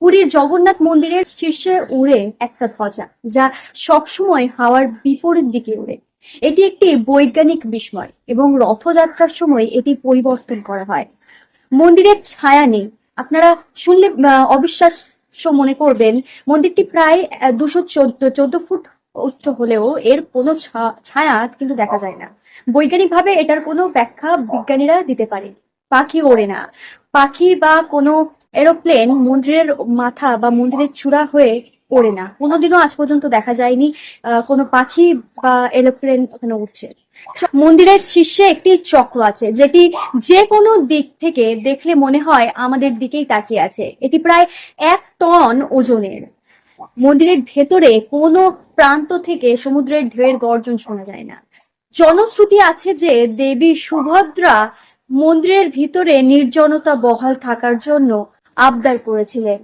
পুরীর জগন্নাথ মন্দিরের শীর্ষে উড়ে একটা ধ্বজা, যা সবসময় হাওয়ার বিপরীত দিকে উড়ে এটি একটি বৈজ্ঞানিক বিস্ময় এবং রথযাত্রার সময় এটি পরিবর্তন করা হয়। মন্দিরের ছায়া নেই। আপনারা শুনলে অবিশ্বাস্য মনে করবেন, মন্দিরটি প্রায় দুশো চোদ্দ চোদ্দ ফুট উচ্চ হলেও এর কোনো ছায়া কিন্তু দেখা যায় না। বৈজ্ঞানিকভাবে এটার কোনো ব্যাখ্যা বিজ্ঞানীরা দিতে পারেন। পাখি ওড়ে না। পাখি বা কোনো এরোপ্লেন মন্দিরের মাথা বা মন্দিরের চূড়া হয়ে ওড়ে না। কোনোদিনও আজ পর্যন্ত দেখা যায়নি কোনো পাখি বা এরোপ্লেন ওখানে উঠছে। মন্দিরের শীর্ষে একটি চক্র আছে, যেটি যে কোনো দিক থেকে দেখলে মনে হয় আমাদের দিকেই তাকিয়ে আছে। এটি প্রায় এক টন ওজনের। মন্দিরের ভেতরে কোনো প্রান্ত থেকে সমুদ্রের ঢেউয়ের গর্জন শোনা যায় না। জনশ্রুতি আছে যে দেবী সুভদ্রা মন্দিরের ভিতরে নির্জনতা বহাল থাকার জন্য আবদার করেছিলেন।